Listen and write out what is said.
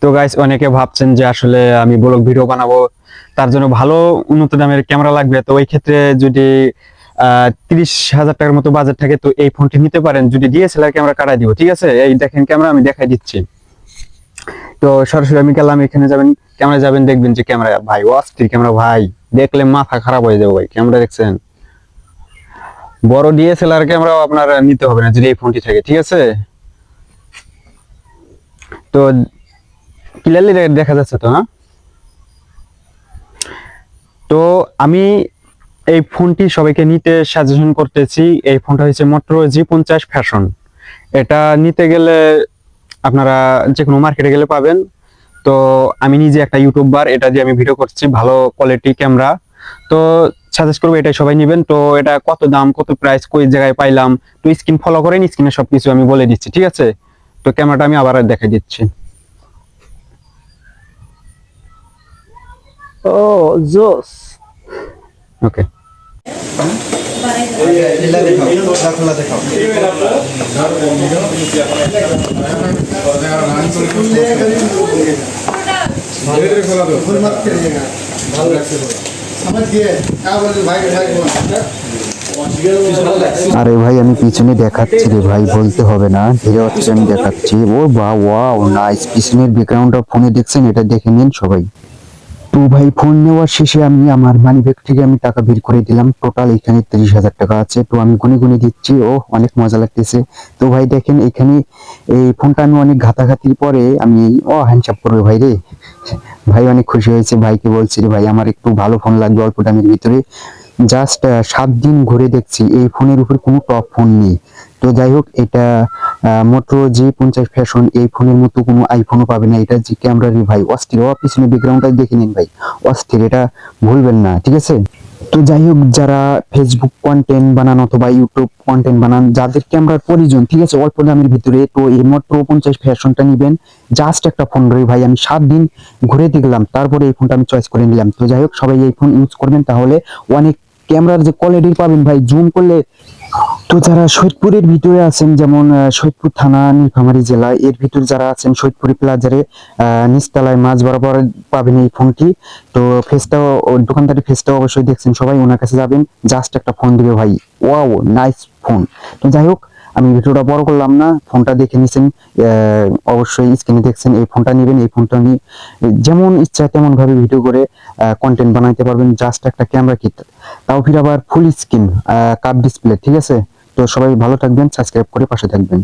তো গাইস অনেকে ভাবছেন যে আসলে আমি ব্লগ ভিডিও বানাবো, তার জন্য ভালো উন্নত দামের ক্যামেরা লাগবে। তো ওই ক্ষেত্রে যদি তিরিশ হাজার টাকার মতো বাজেট থাকে, তো এই ফোনটি নিতে পারেন। যদি ডিএসএলআর ক্যামেরা কাটাই দিব, ঠিক আছে? এই দেখেন ক্যামেরা, আমি দেখাই দিচ্ছি। তো সরাসরি আমি গেলাম, এখানে যাবেন ক্যামেরা যাবেন, দেখবেন যে ক্যামেরা, ভাই অস্থির ক্যামেরা, ভাই। দেখলে মাথা খারাপ হয়ে যাবে, ভাই, ক্যামেরা দেখছেন? বড় ডিএসএলআর ক্যামেরাও আপনার নিতে হবে না, যদি এই ফোনটি থাকে, ঠিক আছে? তো ক্লিয়ারলি দেখা যাচ্ছে তো না তো আমি এই ফোনটি সবাইকে নিতে সাজেশন করতেছি, এই ফোনটা হচ্ছে মোটরো জি পঞ্চাশ ফ্যাশন এটা নিতে গেলে আপনারা যে কোনো মার্কেটে গেলে পাবেন। তো আমি নিজে একটা ইউটিউবার এটা দিয়ে আমি ভিডিও করছি ভালো কোয়ালিটি ক্যামেরা তো সাজেস্ট করব এটাই সবাই নেবেন। তো এটা কত দাম কত প্রাইস কই জায়গায় পাইলাম তো স্ক্রিন ফলো করেন স্ক্রিনে সবকিছু আমি বলে দিচ্ছি ঠিক আছে? তো ক্যামেরাটা আমি আবার দেখাই দিচ্ছি। ও জোস। ওকে দেখাও আরে ভাই, আমি পিছনে দেখাচ্ছি রে ভাই, বলতে হবে না। ধীরে হচ্ছে আমি দেখাচ্ছি। ও বা, ওয়াও নাইস পিছনের ব্যাকগ্রাউন্ডটা ফোনে দেখছেন, এটা দেখে নিন সবাই। তো ভাই ফোন নেওয়ার শেষে আমি আমার মানি ব্যাগ থেকে আমি টাকা বের করে দিলাম। টোটাল এখানে তিরিশ হাজার টাকা আছে। তো আমি গুনে গুনে দিচ্ছি। ও অনেক মজা লাগতেছে। তো ভাই দেখেন, এখানে এই ফোনটা আমি অনেক ঘাতাঘাতির পরে আমি ও হ্যান্ডসাপ করবে ভাই রে। ভাই অনেক খুশি হয়েছে। ভাইকে বলছি রে ভাই, আমার একটু ভালো ফোন লাগবে অল্প দামের ভিতরে। জাস্ট সাত দিন ঘুরে দেখছি। এই ফোনের উপর কোনো টপ ফোন নেই। তো যাই হোক, এটা মোটরো জি পঞ্চাশ ফ্যাশন এই ফোনের মতো কোনো আইফোনও পাবে না। এটা যে ক্যামেরা রে ভাই অস্থির। ও পিছনে ব্যাকগ্রাউন্ডটা দেখে নিন ভাই। অস্থির, এটা ভুলবেন না, ঠিক আছে? তো যাই হোক, যারা ফেসবুক কন্টেন্ট বানান অথবা ইউটিউব কন্টেন্ট বানান যাদের ক্যামেরার প্রয়োজন ঠিক আছে? অল্প দামের ভিতরে, তো এই মোটরো পঞ্চাশ ফ্যাশনটা নিবেন। জাস্ট একটা ফোন রে ভাই, আমি সাত দিন ঘুরে দেখলাম, তারপরে এই ফোনটা আমি চয়েস করে নিলাম। তো যাই হোক, সবাই এই ফোন ইউজ করবেন, তাহলে অনেক ক্যামেরার যে কোয়ালিটি পাবেন ভাই জুম করলে তো যারা সৈয়দপুরের ভিতরে আছেন যেমন আহ, সৈয়দপুর থানা নীলফামারী জেলা এর ভিতরে যারা আছেন সৈয়দপুরি প্লাজারে নিচতলায় মাঝ বরাবর পাবেন এই ফোনটি। তো ফেসটাও দোকানদারি ফেসটাও অবশ্যই দেখছেন সবাই ওনার কাছে যাবেন। জাস্ট একটা ফোন দিবে ভাই। Wow nice phone. তো যাই হোক আমি ভিডিওটা বড় করলাম না ফোনটা দেখে নিছেন অবশ্যই স্ক্রিনে দেখছেন এই ফোনটা নেবেন এই ফোনটা নিয়ে যেমন ইচ্ছা তেমন ভাবে ভিডিও করে কন্টেন্ট বানাইতে পারবেন জাস্ট একটা ক্যামেরা কিট তাও ফির আবার ফুল স্ক্রিন কাপ ডিসপ্লে ঠিক আছে? তো সবাই ভালো থাকবেন সাবস্ক্রাইব করে পাশে থাকবেন।